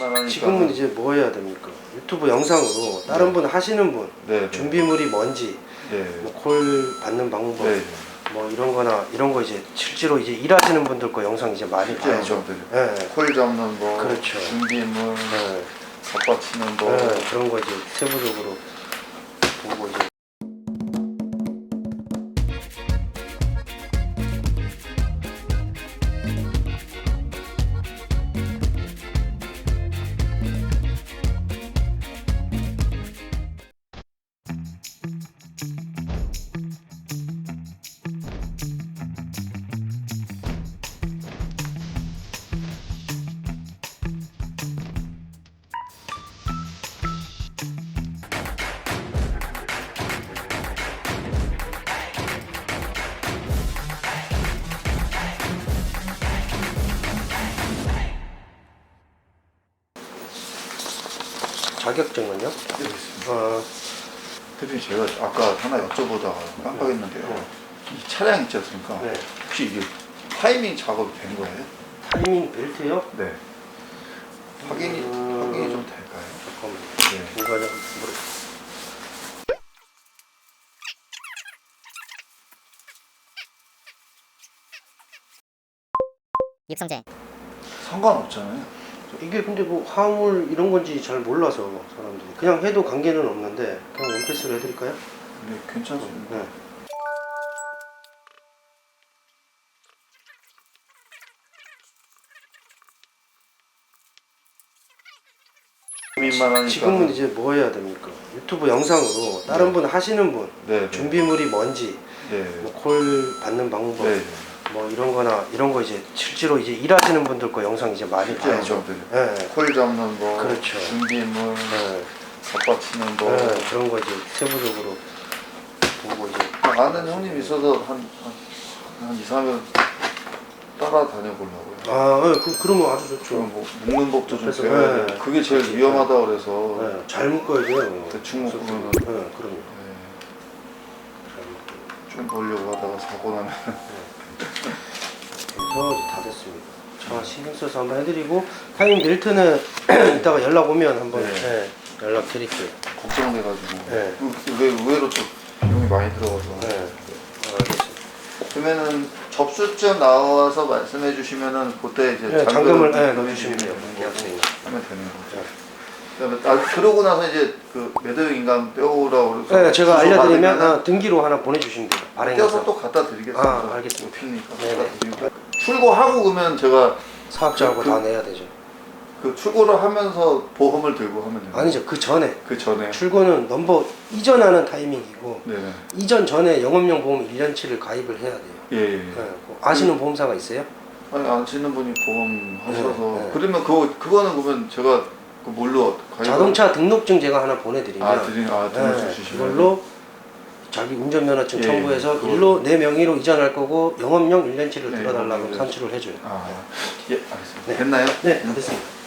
하니까 지금은 이제 뭐 해야 됩니까? 유튜브 영상으로 다른 분 하시는 분 네, 네. 준비물이 뭔지 네. 뭐콜 받는 방법 네. 뭐 이런 거나 이런 거 이제 실제로 이제 일하시는 분들 거 영상 이제 많이 실제 봐야죠. 영상들. 네. 콜 잡는 거, 그렇죠. 준비물, 네. 겉받치는 거. 네, 그런 거 이제 세부적으로 자격증은요? 네, 있습니다. 어, 대표님 제가 아까 하나 여쭤보다가 깜빡했는데요. 이 차량 있지 않습니까? 네. 혹시 이게 타이밍 작업이 된 거예요? 타이밍 벨트요? 네. 확인이 음. 확인이 좀 될까요? 잠깐만. 네. 모르. 육성재 상관없잖아요. 이게 근데 뭐 화물 이런 건지 잘 몰라서 사람들이 그냥 해도 관계는 없는데 그냥 원패스로 해드릴까요? 네, 괜찮습니다. 네. 하니까 지금은 이제 뭐 해야 됩니까? 유튜브 영상으로 다른 분 하시는 분 네, 네. 준비물이 뭔지 네. 뭐 콜 받는 방법 네. 뭐 이런 거나 이런 거 이제 실제로 이제 일하시는 분들 거 영상 이제 많이 실제 봐야죠. 영상들. 네. 콜 잡는 거, 그렇죠. 준비물, 네. 겉받치는 거. 네, 그런 거 이제 세부적으로 보고 이제 아는 형님 있어서 한, 한, 한 2, 3년 따라다녀보려고요. 아, 네, 그, 그러면 아주 좋죠. 좀 뭐, 묶는 법도 좀 배워야 네. 돼. 그게 제일 그렇지. 위험하다 그래서. 네, 잘 묶어야 돼요. 대충 묶으면은- 네, 그럼요. 네, 잘 묶어요. 좀 보려고 하다가 사고 나면. 이제 다 됐습니다. 자, 신경 써서 한번 해드리고 타이밍 벨트는 이따가 연락 오면 한번 네. 네, 연락 드릴게요. 걱정돼가지고. 네. 그- 왜 의외로 또 비용이 많이 들어가서. 네, 아, 알겠습니다. 그러면은 접수증 나와서 말씀해 주시면은 그때 이제 네, 잔금을 네, 넣어주시면 돼요. 계약서에. 거고 하면 되는 거죠. 네. 그다음에 아, 그러고 나서 이제 그 인감 떼오라고 그래서 네, 제가 주소 알려드리면 받으면은 아, 등기로 하나 보내주시면 돼요. 떼어서 발행해서 또 갖다 드리겠습니다. 아, 알겠습니다. 높이니까 네 네. 출고하고 그러면 제가 사업자하고 그- 다 내야 되죠. 그 출고를 하면서 보험을 들고 하면 돼요. 아니죠. 그 전에 그 전에. 출고는 넘버 이전하는 타이밍이고 네네. 이전 전에 영업용 보험 1년치를 가입을 해야 돼요. 예. 예. 네, 그 아시는 보험사가 있어요? 아니 아시는 분이 보험 하셔서 네, 네. 그러면 그 그거는 그러면 제가 그 뭘로 가입을- 자동차 등록증 제가 하나 보내드리면 아 드린 아 등록 네, 주시면 그걸로 자기 운전면허증 예, 첨부해서 그걸로. 일로 내 명의로 이전할 거고 영업용 1년치를 네, 들어달라고 네. 산출을 해줘요. 아, 예, 알겠습니다. 네. 됐나요? 네, 다 됐습니다.